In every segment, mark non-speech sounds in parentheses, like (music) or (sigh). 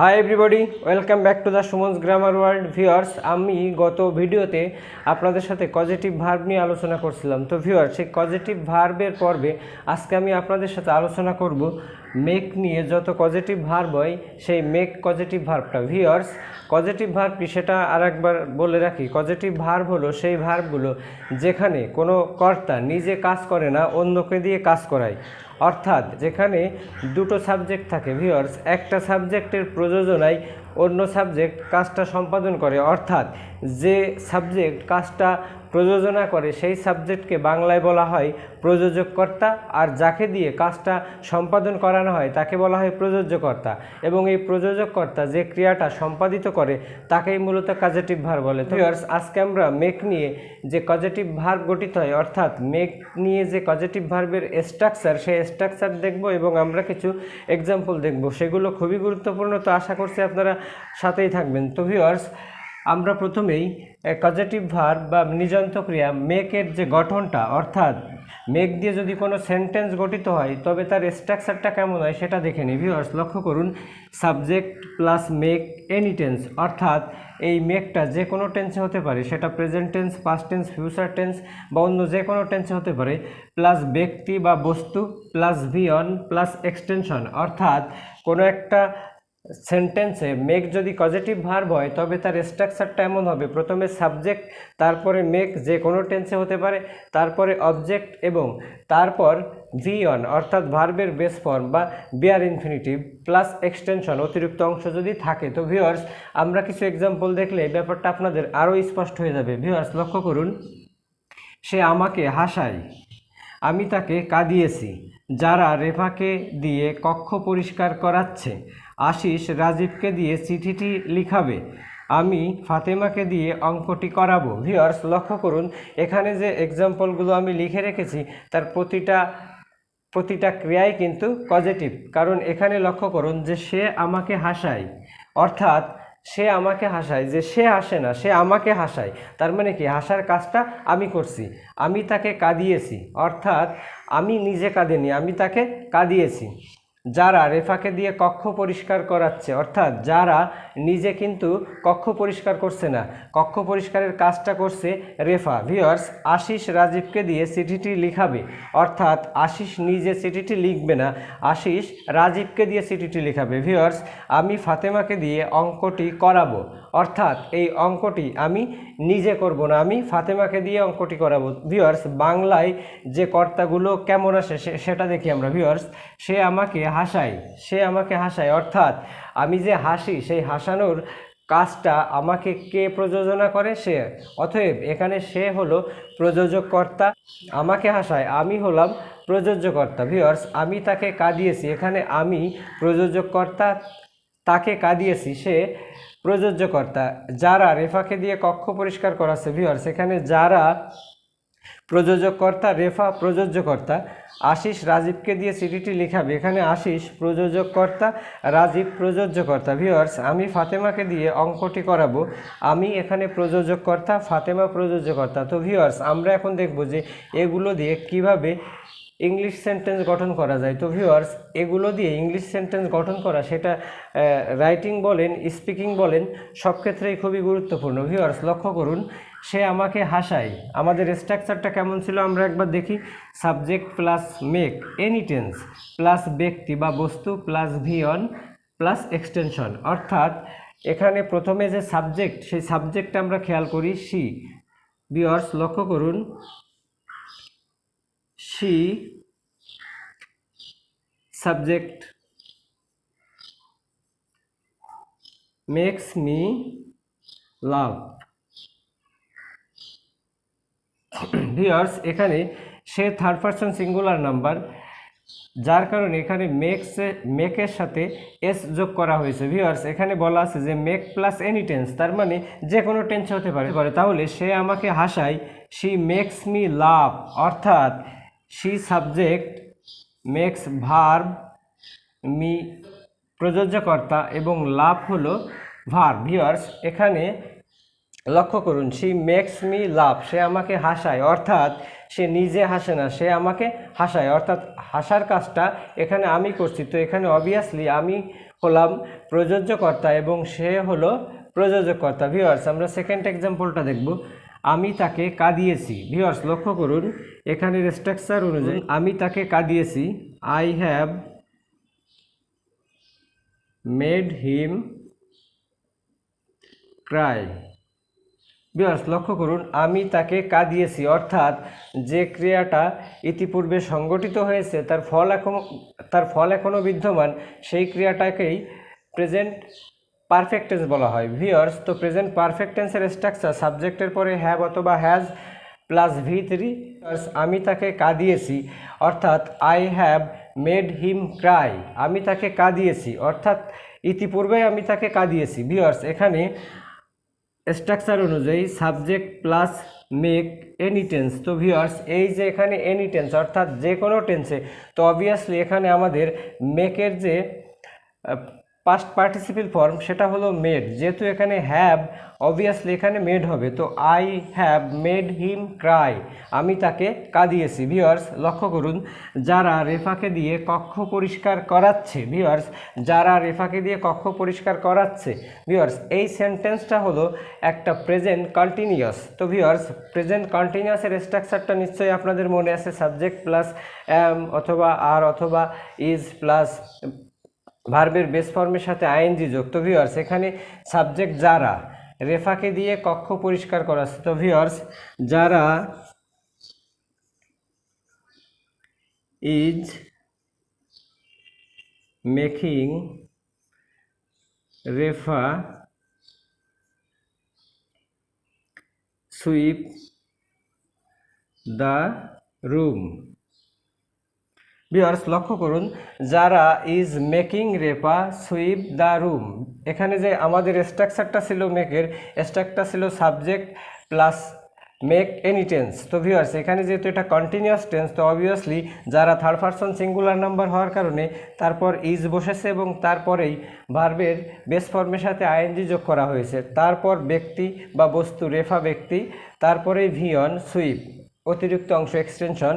Hi everybody welcome back to the Suman's grammar world viewers আমি গত ভিডিওতে আপনাদের সাথে পজিটিভ ভার্ব নিয়ে আলোচনা করছিলাম। তো ভিউয়ার্স সেই পজিটিভ ভার্বের পর্বে আজকে আমি আপনাদের সাথে আলোচনা করব মেক নিয়ে যত পজিটিভ ভার্ব হয়, সেই মেক পজিটিভ ভার্বটা ভিউয়ার্স পজিটিভ ভার্ব কি সেটা আর একবার বলে রাখি। পজিটিভ ভার্ব হলো সেই ভার্বগুলো যেখানে কোনো কর্তা নিজে কাজ করে না, অন্যকে দিয়ে কাজ করায়। অর্থাৎ যেখানে দুটো সাবজেক্ট থাকে ভিওর্স একটা সাবজেক্টের প্রযোজনায় অন্য সাবজেক্ট কাজটা সম্পাদন করে। অর্থাৎ যে সাবজেক্ট কাজটা প্রযোজনা করে সেই সাবজেক্টকে বাংলায় বলা হয় প্রযোজককর্তা আর যাকে দিয়ে কাজটা সম্পাদন করানো হয় তাকে বলা হয় প্রযোজ্যকর্তা। এবং এই প্রযোজককর্তা যে ক্রিয়াটা সম্পাদিত করে, তাকেই মূলত কাজেটিভ ভার বলে। তো আজকে আমরা মেক নিয়ে যে কজেটিভ ভার্ব গঠিত হয়, অর্থাৎ মেক নিয়ে যে কজেটিভ ভার্বের স্ট্রাকচার সেই স্ট্রাকচার দেখব এবং আমরা কিছু এক্সাম্পল দেখব। সেগুলো খুবই গুরুত্বপূর্ণ, তো আশা করছি আপনারা সাথেই থাকবেন। তো ভিউয়ার্স আমরা প্রথমেই কজেটিভ ভার্ব বা নিযন্ত ক্রিয়া মেকের যে গঠনটা, অর্থাৎ মেক দিয়ে যদি কোনো সেন্টেন্স গঠিত হয়, তবে তার স্ট্রাকচারটা কেমন হয় সেটা দেখে নিই। ভিউয়ার্স লক্ষ্য করুন subject plus make any tense অর্থাৎ এই মেকটা যে কোনো টেন্সে হতে পারে, সেটা present tense past tense future tense বা অন্য যে কোনো টেন্সে হতে পারে প্লাস ব্যক্তি বা বস্তু প্লাস ভিয়ন প্লাস এক্সটেনশন অর্থাৎ কোনো একটা সেন্টেন্সে মেক যদি পজিটিভ ভার্ব হয়, তবে তার স্ট্রাকচারটা এমন হবে। প্রথমে সাবজেক্ট তারপরে মেক যে কোনো টেন্সে হতে পারে, তারপরে অবজেক্ট এবং তারপর ভি অন অর্থাৎ ভার্বের বেস ফর্ম বা বিয়ার ইনফিনিটিভ প্লাস এক্সটেনশন অতিরিক্ত অংশ যদি থাকে। তো ভিওয়ার্স আমরা কিছু এক্সাম্পল দেখলে এই ব্যাপারটা আপনাদের আরও স্পষ্ট হয়ে যাবে। ভিউয়ার্স লক্ষ্য করুন, সে আমাকে হাসায়, আমি তাকে কাঁদিয়েছি। যারা রেফাকে দিয়ে কক্ষ পরিষ্কার করাচ্ছে, আশিস রাজীবকে দিয়ে চিঠিটি লিখাবে, আমি ফাতেমাকে দিয়ে অঙ্কটি করাবো। ভিওর্স লক্ষ্য করুন, এখানে যে এক্সাম্পলগুলো আমি লিখে রেখেছি, তার প্রতিটা প্রতিটা ক্রিয়াই কিন্তু পজিটিভ কারণ এখানে লক্ষ্য করুন যে সে আমাকে হাসায়। অর্থাৎ সে আমাকে হাসায়, যে সে হাসে না, সে আমাকে হাসায়। তার মানে কি? হাসার কাজটা আমি করছি। আমি তাকে কাঁদিয়েছি। অর্থাৎ আমি নিজে কাঁদিনি, আমি তাকে কাঁদিয়েছি। যারা রেফাকে দিয়ে কক্ষ পরিষ্কার করাচ্ছে, অর্থাৎ যারা নিজে কিন্তু কক্ষ পরিষ্কার করছে না, কক্ষ পরিষ্কারের কাজটা করছে রেফা। ভিওর্স আশিস রাজীবকে দিয়ে চিঠিটি লিখাবে, অর্থাৎ আশিস নিজে চিঠিটি লিখবে না, আশিস রাজীবকে দিয়ে চিঠিটি লিখাবে। ভিওর্স আমি ফাতেমাকে দিয়ে অঙ্কটি করাবো। অর্থাৎ এই অঙ্কটি আমি নিজে করব না, আমি ফাতেমাকে দিয়ে অঙ্কটি করাবো। ভিওর্স বাংলায় যে কর্তাগুলো কেমন আসে সেটা দেখি আমরা। ভিওর্স সে আমাকে হাসায়, সে আমাকে হাসায়। অর্থাৎ আমি যে হাসি, সেই হাসানোর কাজটা আমাকে কে প্রযোজনা করে? সে। অতএব এখানে সে হলো প্রযোজককর্তা, আমাকে হাসায়, আমি হলাম প্রযোজ্যকর্তা। ভিওর্স আমি তাকে কাঁদিয়েছি। এখানে আমি প্রযোজককর্তা তাকে কাঁদিয়েছি, সে প্রযোজ্যকর্তা। যারা রেফাকে দিয়ে কক্ষ পরিষ্কার করাচ্ছে ভিওর্স এখানে যারা প্রযোজককর্তা, রেফা প্রযোজ্যকর্তা, আশিস রাজীবকে দিয়ে চিঠিটি লেখাবে, এখানে আশিস প্রযোজককর্তা, রাজীব প্রযোজ্যকর্তা। ভিওর্স আমি ফাতেমাকে দিয়ে অঙ্কটি করাবো। আমি এখানে প্রযোজককর্তা, ফাতেমা প্রযোজ্যকর্তা। তো ভিওর্স আমরা এখন দেখব যে এগুলো দিয়ে কীভাবে ইংলিশ সেন্টেন্স গঠন করা যায়। তো ভিউয়ার্স এগুলো দিয়ে ইংলিশ সেন্টেন্স গঠন করা, সেটা রাইটিং বলেন স্পিকিং বলেন, সব ক্ষেত্রেই খুবই গুরুত্বপূর্ণ। ভিউয়ার্স লক্ষ্য করুন, সে আমাকে হাসায়। আমাদের স্ট্রাকচারটা কেমন ছিল আমরা একবার দেখি। Subject plus make any tense plus ব্যক্তি বা বস্তু প্লাস ভিয়ন প্লাস এক্সটেনশন অর্থাৎ, এখানে প্রথমে যে সাবজেক্ট সেই সাবজেক্ট আমরা খেয়াল করি সি ভিউয়ার্স লক্ষ্য করুন she subject makes me love. (clears throat) Viewers এখানে সে থার্ড পারসন সিঙ্গুলার নাম্বার যার কারণে এখানে মেক্স মেকের সাথে এস যোগ করা হয়েছে। ভিউয়ার্স এখানে বলা আছে যে মেক প্লাস এনি টেন্স তার মানে যে কোনো টেন্স হতে পারে। পারে তাহলে সে আমাকে হাসায় শি মেক্স মি লাভ অর্থাৎ she subject makes verb me প্রযোজ্যকর্তা এবং লাভ হলো ভার ভিউয়ার্স এখানে লক্ষ্য করুন সি মেক্স মি লাভ সে আমাকে হাসায়, অর্থাৎ সে নিজে হাসে না, সে আমাকে হাসায়। অর্থাৎ হাসার কাজটা এখানে আমি করছি, তো এখানে অবভিয়াসলি আমি হলাম প্রযোজ্যকর্তা এবং সে হলো প্রযোজকর্তা ভিউয়ার্স আমরা সেকেন্ড এক্সাম্পলটা দেখব। আমি তাকে কাঁদিয়েছি। ভিউয়ার্স লক্ষ্য করুন এখানের স্ট্রাকচার অনুযায়ী আমি তাকে কাঁদিয়েছি I have made him cry viewers লক্ষ্য করুন আমি তাকে কাঁদিয়েছি অর্থাৎ যে ক্রিয়াটা ইতিপূর্বে সংগঠিত হয়েছে তার ফল এখন তার ফল এখনও বিদ্যমান সেই ক্রিয়াটাকেই প্রেজেন্ট পারফেক্ট টেন্স বলা হয়। ভিয়ার্স তো প্রেজেন্ট পারফেক্ট টেন্সের স্ট্রাকচার সাবজেক্টের পরে হ্যাভ অথবা হ্যাজ প্লাস ভি থ্রি আমি তাকে কাঁদিয়েছি, অর্থাৎ I have made him cry আমি তাকে কাঁদিয়েছি, অর্থাৎ ইতিপূর্বে আমি তাকে কাঁদিয়েছি। ভিওয়ার্স এখানে স্ট্রাকচার অনুযায়ী subject plus make any tense তো ভিউয়ার্স এই যে এখানে এনি টেন্স অর্থাৎ যে কোনো টেন্সে তো অবভিয়াসলি এখানে আমাদের মেকের যে পাস্ট পার্টিসিপেল ফর্ম সেটা হলো মেড যেহেতু এখানে হ্যাভ অবভিয়াসলি এখানে মেড হবে। তো I have made him cry আমি তাকে কাঁদিয়েছি। ভিওয়ার্স লক্ষ্য করুন, যারা রেফাকে দিয়ে কক্ষ পরিষ্কার করাচ্ছে ভিওয়ার্স যারা রেফাকে দিয়ে কক্ষ পরিষ্কার করাচ্ছে ভিওয়ার্স এই সেন্টেন্সটা হলো একটা প্রেজেন্ট কন্টিনিউয়াস তো ভিওয়ার্স প্রেজেন্ট কন্টিনিউয়াসের স্ট্রাকচারটা নিশ্চয়ই আপনাদের মনে আছে সাবজেক্ট প্লাস অ্যাম অথবা আর অথবা ইজ প্লাস ভার্বের বেস ফর্মের সাথে আইএনজি যুক্ত ভিওয়ার্স এখানে সাবজেক্ট যারা, রেফাকে দিয়ে কক্ষ পরিষ্কার করাচ্ছে তো viewers Zara is making Refa sweep the room viewers লক্ষ্য করুন, Zara is making Refa sweep the room এখানে যে আমাদের স্ট্রাকচারটা ছিল মেকের স্ট্রাকচার ছিল subject plus make any tense তো ভিউয়ার্স এখানে যেহেতু এটা কন্টিনিউয়াস টেন্স তো obviously Zara third person singular number হওয়ার কারণে তারপর ইজ বসেছে এবং তারপরেই ভার্বের বেস ফর্মের সাথে আইএনজি যোগ করা হয়েছে। তারপর ব্যক্তি বা বস্তু রেফা ব্যক্তি, তারপরেই ভিয়ন সুইপ অতিরিক্ত অংশ এক্সটেনশন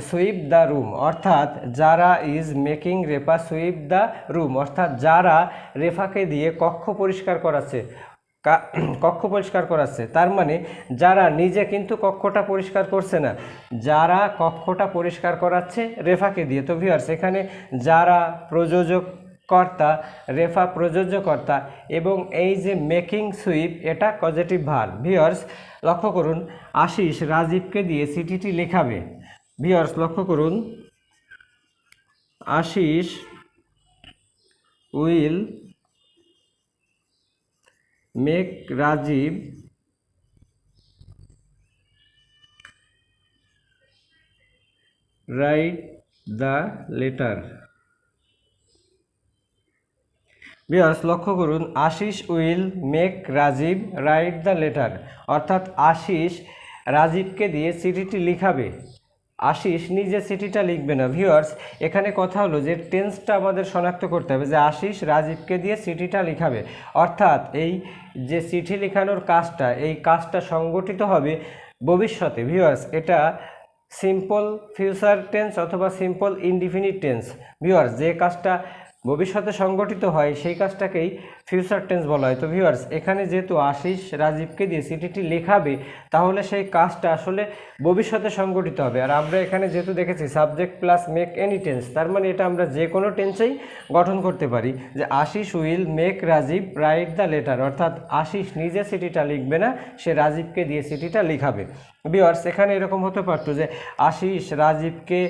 সুইপ দ্য রুম অর্থাৎ Zara is making Refa sweep the room অর্থাৎ যারা রেফাকে দিয়ে কক্ষ পরিষ্কার করাচ্ছে (clears throat) কক্ষ পরিষ্কার করাচ্ছে, তার মানে যারা নিজে কিন্তু কক্ষটা পরিষ্কার করছে না, যারা কক্ষটা পরিষ্কার করাচ্ছে রেফাকে দিয়ে। তো ভিউয়ার্স এখানে যারা প্রযোজক কর্তা রেফা প্রযোজ্যকর্তা এবং এই যে মেকিং সুইপ এটা পজিটিভ ভার ভিওর্স লক্ষ্য করুন, আশিস রাজীবকে দিয়ে চিঠিটি লেখাবে। ভিওর্স লক্ষ্য করুন। Ashis will make Rajib write the letter. Viewers লক্ষ্য করুন, Ashis will make Rajib write the letter. অর্থাৎ আশিস রাজীবকে দিয়ে চিঠিটি লিখাবে। আশিস নিজে চিঠিটা লিখবে না। ভিউয়ার্স এখানে কথা হলো যে টেন্সটা আমাদের শনাক্ত করতে হবে যে আশিস রাজীবকে দিয়ে চিঠিটা লিখাবে। অর্থাৎ এই যে চিঠি লেখানোর কাজটা, এই কাজটা সংগঠিত হবে ভবিষ্যতে। ভিউয়ার্স এটা সিম্পল ফিউচার টেন্স অথবা সিম্পল ইনডিফিনিট টেন্স ভিউয়ার্স যে কাজটা ভবিষ্যতে সংগঠিত হয়, সেই কাজটাকেই ফিউচার টেন্স বলা হয়। তো ভিউয়ার্স এখানে যেহেতু আশিস রাজীবকে দিয়ে চিঠিটি লেখাবে, তাহলে সেই কাজটা আসলে ভবিষ্যতে সংগঠিত হবে। আর আমরা এখানে যেহেতু দেখেছি subject plus make any tense তার মানে এটা আমরা যে কোনো টেন্সেই গঠন করতে পারি। যে Ashis will make Rajib write the letter অর্থাৎ আশিস নিজে চিঠিটা লিখবে না, সে রাজীবকে দিয়ে চিঠিটা লিখাবে। বিয়ার্স এখানে এরকম হতে পারতো যে আশিস রাজীবকে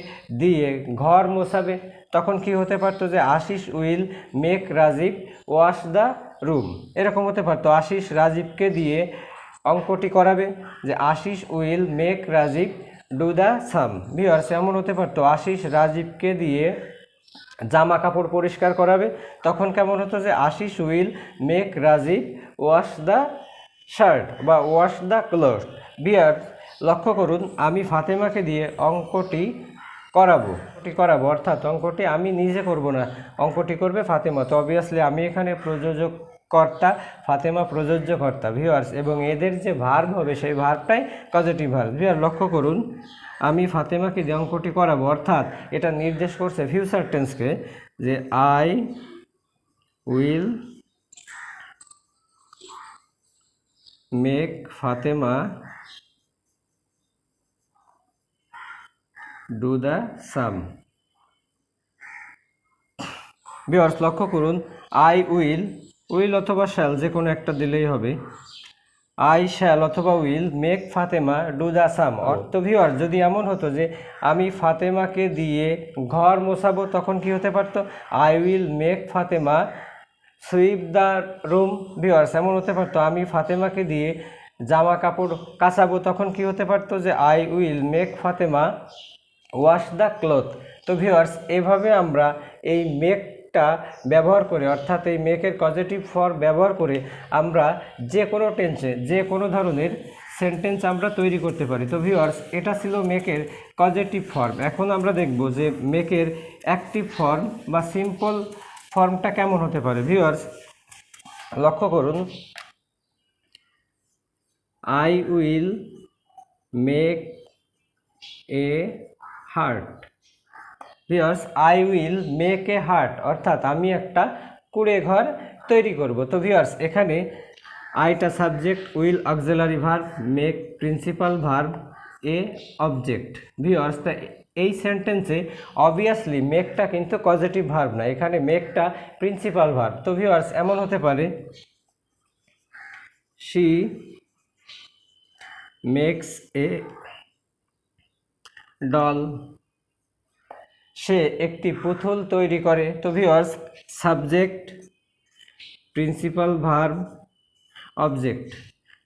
দিয়ে ঘর মোছাবে তখন কি হতে পারতো যে Ashis will make Rajib wash the room. এরকম হতে পারতো। আশিস রাজীবকে দিয়ে অঙ্কটি করাবে যে Ashis will make Rajib do the sum. Viewers এমন হতে পারতো। আশিস রাজীবকে দিয়ে জামা কাপড় পরিষ্কার করাবে। তখন কেমন হতো যে Ashis will make Rajib wash the shirt বা ওয়াশ দ্য ক্লোথ। বিয়ার লক্ষ্য করুন, আমি ফাতেমাকে দিয়ে অঙ্কটি করাবো করাবো। অর্থাৎ অঙ্কটি আমি নিজে করব না, অঙ্কটি করবে ফাতেমা। তো অবভিয়াসলি আমি এখানে প্রযোজক কর্তা ফাতেমা প্রযোজ্য কর্তা ভিউয়ার্স এবং এদের যে ভার্ব হবে সেই ভার্বটাই পজিটিভ ভার্ব ভিউয়ার লক্ষ্য করুন, আমি ফাতেমাকে যে অঙ্কটি করাবো, অর্থাৎ এটা নির্দেশ করছে ফিউচার টেন্সকে যে I will make Fatema do the sum viewers লক্ষ্য করুন আই উইল উইল অথবা শ্যাল যে কোনো একটা দিলেই হবে। আই শ্যাল অথবা will make Fatema do the sum অর্থ ভিওয়ার যদি এমন হতো যে আমি ফাতেমাকে দিয়ে ঘর মোছাবো, তখন কি হতে পারতো? I will make Fatema sweep the room viewers এমন হতে পারতো, আমি ফাতেমাকে দিয়ে জামা কাপড় কাচাবো, তখন কি হতে পারতো যে I will make Fatema wash the cloth তো ভিওয়ার্স এভাবে আমরা এই মেকটা ব্যবহার করে, অর্থাৎ এই মেকের পজিটিভ ফর ব্যবহার করে আমরা যে কোনো টেন্সে যে কোনো ধরনের সেন্টেন্স আমরা তৈরি করতে পারি। তো ভিওয়ার্স এটা ছিল মেকের পজিটিভ ফর্ম এখন আমরা দেখব যে মেকের অ্যাক্টিভ ফর্ম বা সিম্পল ফর্মটা কেমন হতে পারে। ভিওয়ার্স লক্ষ্য করুন। I will make a heart viewers I will make a heart অর্থাৎ আমি একটা কুড়ে ঘর তৈরি করব। তো ভিওর্স এখানে আইটা subject will auxiliary verb make principal verb a object viewers তা এই সেন্টেন্সে অবভিয়াসলি মেকটা কিন্তু পজিটিভ ভার্ব না। এখানে মেকটা প্রিন্সিপাল ভার্ব তো ভিওর্স এমন হতে পারে শি মেক্স এ ডল। সে একটি পুতুল তৈরি করে। তো viewers subject principal verb object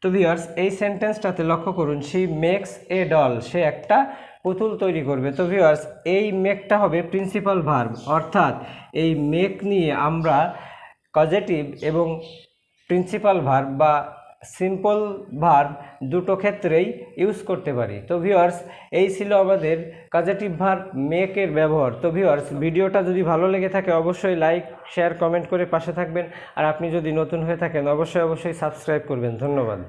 তো ভিওয়ার্স এই সেন্টেন্সটাতে লক্ষ্য করুন সি মেক্স এ ডল সে একটা পুতুল তৈরি করবে। তো ভিওয়ার্স এই মেকটা হবে প্রিন্সিপাল ভার্ব অর্থাৎ এই মেক নিয়ে আমরা পজিটিভ এবং প্রিন্সিপাল ভার্ব বা সিম্পল ভার্ব দুটো ক্ষেত্রেই ইউজ করতে পারি। তো ভিওয়ার্স এই ছিল আমাদের কাজেটিভ ভার্ব মেকের ব্যবহার। তো ভিওয়ার্স ভিডিওটা যদি ভালো লেগে থাকে অবশ্যই লাইক শেয়ার কমেন্ট করে পাশে থাকবেন। আর আপনি যদি নতুন হয়ে থাকেন, অবশ্যই অবশ্যই সাবস্ক্রাইব করবেন। ধন্যবাদ।